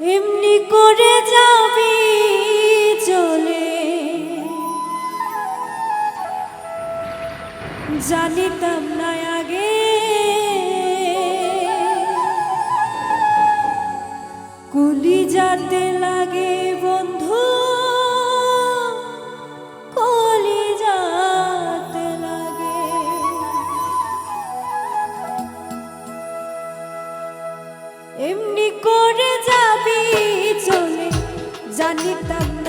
এমনি করে যাবি চলে। জানিতাম না আগে। কুলি যাতে লাগে বন্ধু কলি যাতে লাগে। এমনি করে চলে জানিতাম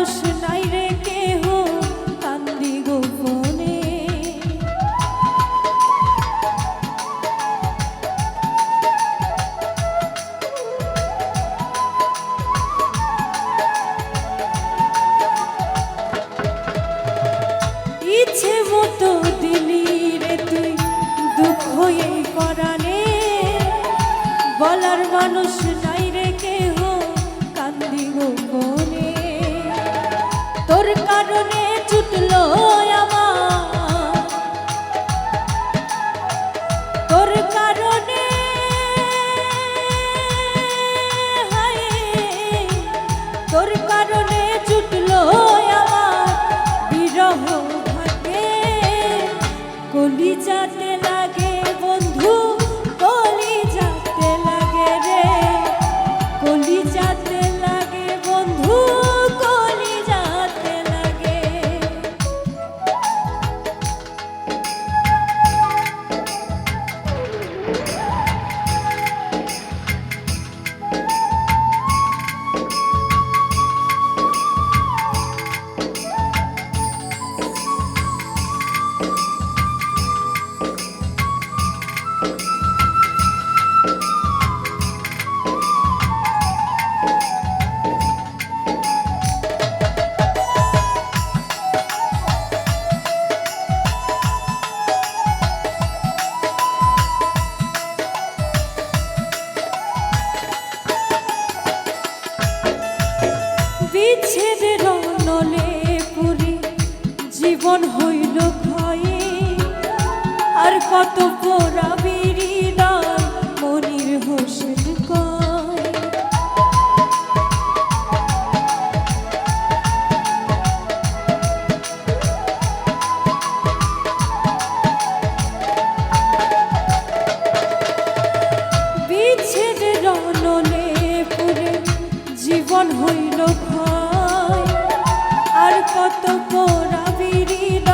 Emotional. কারণে ছুটলো কত বিড়ি হৃদয় মনির হোসেন কয়। বিচ্ছেদ রনলে পুরে জীবন হইল ভয় আর কত পোড়াবি হৃদয়